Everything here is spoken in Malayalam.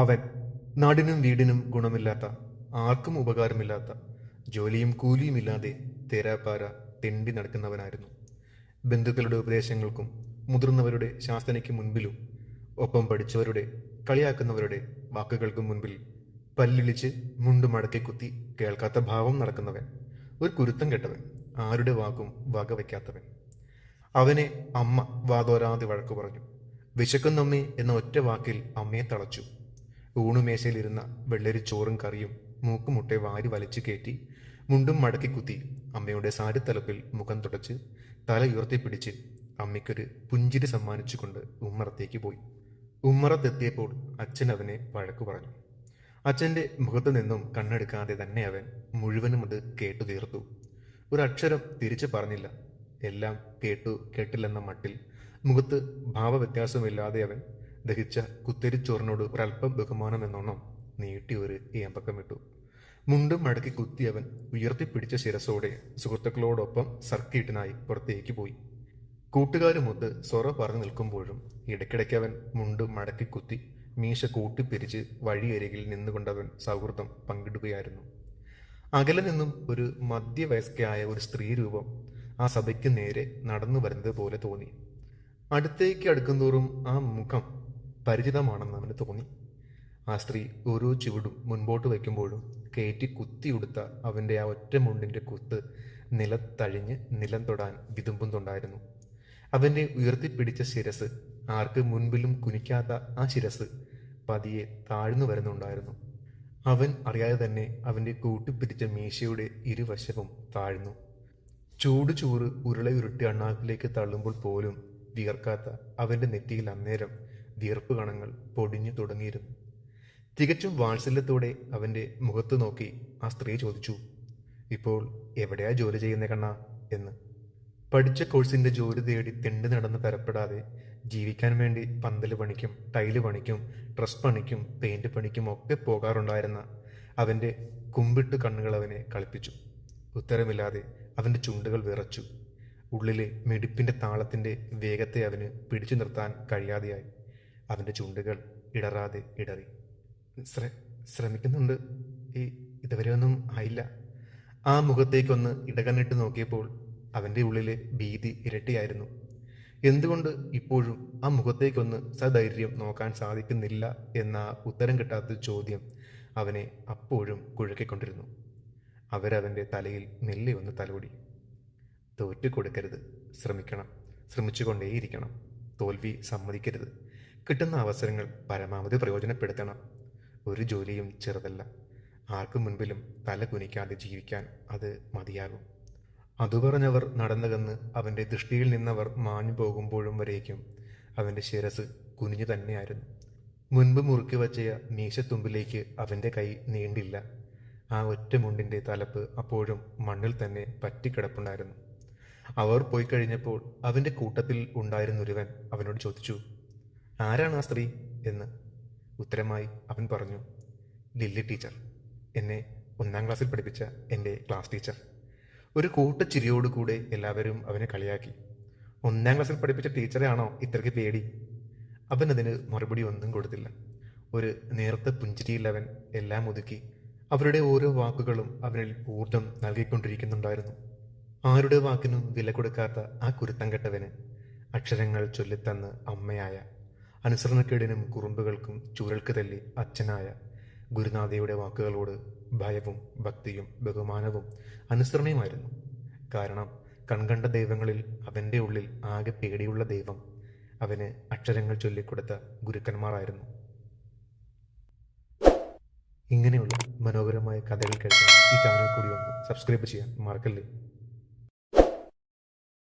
അവൻ നാടിനും വീടിനും ഗുണമില്ലാത്ത ആർക്കും ഉപകാരമില്ലാത്ത ജോലിയും കൂലിയുമില്ലാതെ തേരാപ്പാര തെണ്ടി നടക്കുന്നവനായിരുന്നു. ബന്ധുക്കളുടെ ഉപദേശങ്ങൾക്കും മുതിർന്നവരുടെ ശാസനയ്ക്ക് മുൻപിലും ഒപ്പം പഠിച്ചവരുടെ കളിയാക്കുന്നവരുടെ വാക്കുകൾക്കും മുൻപിൽ പല്ലിളിച്ച് മുണ്ടു മടക്കി കുത്തി കേൾക്കാത്ത ഭാവം നടക്കുന്നവൻ ഒരു കുരുത്തം കെട്ടവൻ ആരുടെ വാക്കും വകവയ്ക്കാത്തവൻ. അവനെ അമ്മ വാതോരാതെ വഴക്കു പറഞ്ഞു. വിശക്കുന്നമ്മേ എന്ന ഒറ്റ വാക്കിൽ അമ്മയെ തളച്ചു. ഊണുമേശയിലിരുന്ന വെള്ളരി ചോറും കറിയും മൂക്കുമുട്ടെ വാരി വലിച്ചു കയറ്റി മുണ്ടും മടക്കി കുത്തി അമ്മയുടെ സാരിത്തലപ്പിൽ മുഖം തുടച്ച് തല ഉയർത്തിപ്പിടിച്ച് അമ്മയ്ക്കൊരു പുഞ്ചിരി സമ്മാനിച്ചുകൊണ്ട് ഉമ്മറത്തേക്ക് പോയി. ഉമ്മറത്തെത്തിയപ്പോൾ അച്ഛൻ അവനെ വഴക്കു പറഞ്ഞു. അച്ഛന്റെ മുഖത്തു നിന്നും കണ്ണെടുക്കാതെ തന്നെ അവൻ മുഴുവനും അത് കേട്ടു തീർത്തു. ഒരക്ഷരം തിരിച്ചു പറഞ്ഞില്ല. എല്ലാം കേട്ടു കേട്ടില്ലെന്ന മട്ടിൽ മുഖത്ത് ഭാവവ്യത്യാസമില്ലാതെ അവൻ ദഹിച്ച കുത്തരിച്ചോറിനോട് ഒരല്പം ബഹുമാനമെന്നോണം നീട്ടി ഒരു ഏമ്പക്കമിട്ടു മുണ്ടും മടക്കി കുത്തിയവൻ ഉയർത്തിപ്പിടിച്ച ശിരസോടെ സുഹൃത്തുക്കളോടൊപ്പം സർക്കീട്ടിനായി പുറത്തേക്ക് പോയി. കൂട്ടുകാരുമൊത്ത് സൊറ പറഞ്ഞു നിൽക്കുമ്പോഴും ഇടയ്ക്കിടയ്ക്ക് അവൻ മുണ്ട് മടക്കി കുത്തി മീശ കൂട്ടിപ്പിരിച്ച് വഴിയരികിൽ നിന്നുകൊണ്ടവൻ സൗഹൃദം പങ്കിടുകയായിരുന്നു. അകലെ നിന്നും ഒരു മധ്യവയസ്കയായ ഒരു സ്ത്രീ രൂപം ആ സഭയ്ക്ക് നേരെ നടന്നു വരുന്നത് പോലെ തോന്നി. അടുത്തേക്ക് അടുക്കുന്തോറും ആ മുഖം പരിചിതമാണെന്ന് അവന് തോന്നി. ആ സ്ത്രീ ഓരോ ചുവടും മുൻപോട്ട് വയ്ക്കുമ്പോഴും കയറ്റി കുത്തിയുടുത്ത അവന്റെ ആ ഒറ്റ മുണ്ടിന്റെ കുത്ത് നിലത്തഴിഞ്ഞ് നിലം തൊടാൻ വിതുമ്പുന്നുണ്ടായിരുന്നു. അവന്റെ ഉയർത്തിപ്പിടിച്ച ശിരസ് ആർക്ക് മുൻപിലും കുനിക്കാത്ത ആ ശിരസ് പതിയെ താഴ്ന്നു വരുന്നുണ്ടായിരുന്നു. അവൻ അറിയാതെ തന്നെ അവന്റെ കൂട്ടിപ്പിടിച്ച മീശയുടെ ഇരുവശവും താഴ്ന്നു. ചൂട് ചോറ് ഉരുളയുരുട്ടി അണ്ണാക്കിലേക്ക് തള്ളുമ്പോൾ പോലും വിയർക്കാത്ത അവന്റെ നെറ്റിയിൽ അന്നേരം വിയർപ്പ് കണങ്ങൾ പൊടിഞ്ഞു തുടങ്ങിയിരുന്നു. തികച്ചും വാത്സല്യത്തോടെ അവന്റെ മുഖത്ത് നോക്കി ആ സ്ത്രീ ചോദിച്ചു ഇപ്പോൾ എവിടെയാ ജോലി ചെയ്യുന്ന കണ്ണ? എന്ന്. പഠിച്ച കോഴ്സിന്റെ ജോലി തേടി തിണ്ട് നടന്ന് തരപ്പെടാതെ ജീവിക്കാൻ വേണ്ടി പന്തൽ പണിക്കും ടൈൽ പണിക്കും ഡ്രസ് പണിക്കും പെയിന്റ് പണിക്കും ഒക്കെ പോകാറുണ്ടായിരുന്ന അവന്റെ കുമ്പിട്ട് കണ്ണുകൾ അവനെ കളിപ്പിച്ചു. ഉത്തരമില്ലാതെ അവന്റെ ചുണ്ടുകൾ വിറച്ചു. ഉള്ളിലെ മിടിപ്പിന്റെ താളത്തിന്റെ വേഗത്തെ അവന് പിടിച്ചു നിർത്താൻ കഴിയാതെയായി. അവന്റെ ചുണ്ടുകൾ ഇടറാതെ ഇടറി. ശ്ര ശ്രമിക്കുന്നുണ്ട്. ഈ ഇതുവരെ ഒന്നും ആയില്ല. ആ മുഖത്തേക്കൊന്ന് ഇടകണ്ണിട്ട് നോക്കിയപ്പോൾ അവന്റെ ഉള്ളിലെ ഭീതി ഇരട്ടിയായിരുന്നു. എന്തുകൊണ്ട് ഇപ്പോഴും ആ മുഖത്തേക്കൊന്ന് സധൈര്യം നോക്കാൻ സാധിക്കുന്നില്ല എന്ന ഉത്തരം കിട്ടാത്ത ചോദ്യം അവനെ അപ്പോഴും കുഴക്കിക്കൊണ്ടിരുന്നു. അവരവന്റെ തലയിൽ മെല്ലെ ഒന്ന് തലോടി. തോറ്റു കൊടുക്കരുത്. ശ്രമിക്കണം. ശ്രമിച്ചുകൊണ്ടേയിരിക്കണം. തോൽവി സമ്മതിക്കരുത്. കിട്ടുന്ന അവസരങ്ങൾ പരമാവധി പ്രയോജനപ്പെടുത്തണം. ഒരു ജോലിയും ചെറുതല്ല. ആർക്കും മുൻപിലും തല കുനിക്കാതെ ജീവിക്കാൻ അത് മതിയാകും. അതു പറഞ്ഞവർ നടന്നകന്ന് അവന്റെ ദൃഷ്ടിയിൽ നിന്നവർ മാഞ്ഞു പോകുമ്പോഴും വരേക്കും അവന്റെ ശിരസ് കുനിഞ്ഞു തന്നെയായിരുന്നു. മുൻപ് മുറുക്കി വച്ച മീശത്തുമ്പിലേക്ക് അവന്റെ കൈ നീണ്ടില്ല. ആ ഒറ്റ മുണ്ടിന്റെ തലപ്പ് അപ്പോഴും മണ്ണിൽ തന്നെ പറ്റിക്കിടപ്പുണ്ടായിരുന്നു. അവർ പോയി കഴിഞ്ഞപ്പോൾ അവന്റെ കൂട്ടത്തിൽ ഉണ്ടായിരുന്നൊരുവൻ അവനോട് ചോദിച്ചു ആരാണ് ആ സ്ത്രീ എന്ന് ഉത്തരമായി അവൻ പറഞ്ഞു ലില്ലി ടീച്ചർ. എന്നെ ഒന്നാം ക്ലാസ്സിൽ പഠിപ്പിച്ച എന്റെ ക്ലാസ് ടീച്ചർ. ഒരു കൂട്ടച്ചിരിയോടുകൂടെ എല്ലാവരും അവനെ കളിയാക്കി. ഒന്നാം ക്ലാസ്സിൽ പഠിപ്പിച്ച ടീച്ചറാണോ ഇത്രയ്ക്ക് പേടി? അവൻ അതിന് മറുപടി ഒന്നും കൊടുത്തില്ല. ഒരു നേർത്ത പുഞ്ചിരിയിൽ അവൻ എല്ലാം ഒതുക്കി. അവരുടെ ഓരോ വാക്കുകളും അവനിൽ ഊർജം നൽകിക്കൊണ്ടിരിക്കുന്നുണ്ടായിരുന്നു. ആരുടെ വാക്കിനും വില കൊടുക്കാത്ത ആ കുരുത്തം കെട്ടവന് അക്ഷരങ്ങൾ ചൊല്ലിത്തന്ന് അമ്മയായ അനുസരണക്കേടിനും കുറുമ്പുകൾക്കും ചൂരൽക്ക് തല്ലി അച്ഛനായ ഗുരുനാഥയുടെ വാക്കുകളോട് ഭയവും ഭക്തിയും ബഹുമാനവും അനുസരണയുമായിരുന്നു. കാരണം കൺകണ്ട ദൈവങ്ങളിൽ അവന്റെ ഉള്ളിൽ ആകെ പേടിയുള്ള ദൈവം അവന് അക്ഷരങ്ങൾ ചൊല്ലിക്കൊടുത്ത ഗുരുക്കന്മാരായിരുന്നു. ഇങ്ങനെയുള്ള മനോഹരമായ കഥകൾ കേൾക്കാൻ ഈ ചാനൽ കൂടി ഒന്ന് സബ്സ്ക്രൈബ് ചെയ്യാൻ മറക്കല്ലേ?